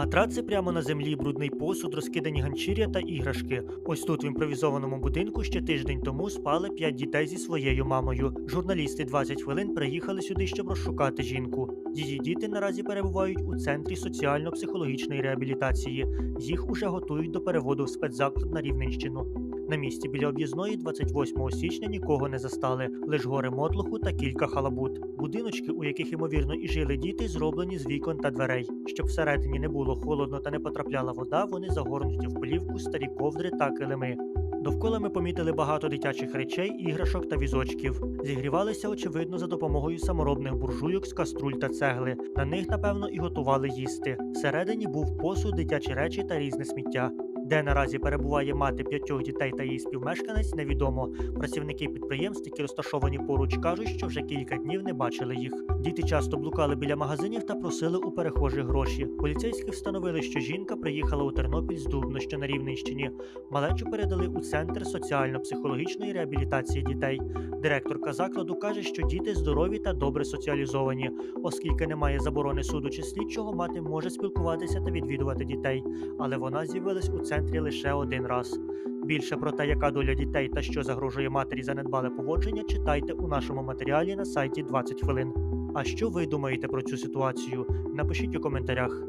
Матраци прямо на землі, брудний посуд, розкидані ганчір'я та іграшки. Ось тут в імпровізованому будинку ще тиждень тому спали п'ять дітей зі своєю мамою. Журналісти 20 хвилин приїхали сюди, щоб розшукати жінку. Її діти наразі перебувають у центрі соціально-психологічної реабілітації. Їх уже готують до переводу в спецзаклад на Рівненщину. На місці біля об'їзної 28 січня нікого не застали, лиш гори мотлуху та кілька халабут. Будиночки, у яких ймовірно і жили діти, зроблені з вікон та дверей. Щоб всередині не було холодно та не потрапляла вода, вони загорнуті в плівку, старі ковдри та килими. Довкола ми помітили багато дитячих речей, іграшок та візочків. Зігрівалися, очевидно, за допомогою саморобних буржуйок з каструль та цегли. На них, напевно, і готували їсти. Всередині був посуд, дитячі речі та різне сміття. Де наразі перебуває мати п'ятьох дітей та її співмешканець, невідомо. Працівники підприємств, які розташовані поруч, кажуть, що вже кілька днів не бачили їх. Діти часто блукали біля магазинів та просили у перехожих гроші. Поліцейські встановили, що жінка приїхала у Тернопіль з Дубно, що на Рівненщині. Малечу передали у центр соціально-психологічної реабілітації дітей. Директорка закладу каже, що діти здорові та добре соціалізовані, оскільки немає заборони суду чи слідчого, мати може спілкуватися та відвідувати дітей, але вона з'явилась у центрі лише один раз. Більше про те, яка доля дітей та що загрожує матері за недбале поводження, читайте у нашому матеріалі на сайті 20 хвилин. А що ви думаєте про цю ситуацію? Напишіть у коментарях.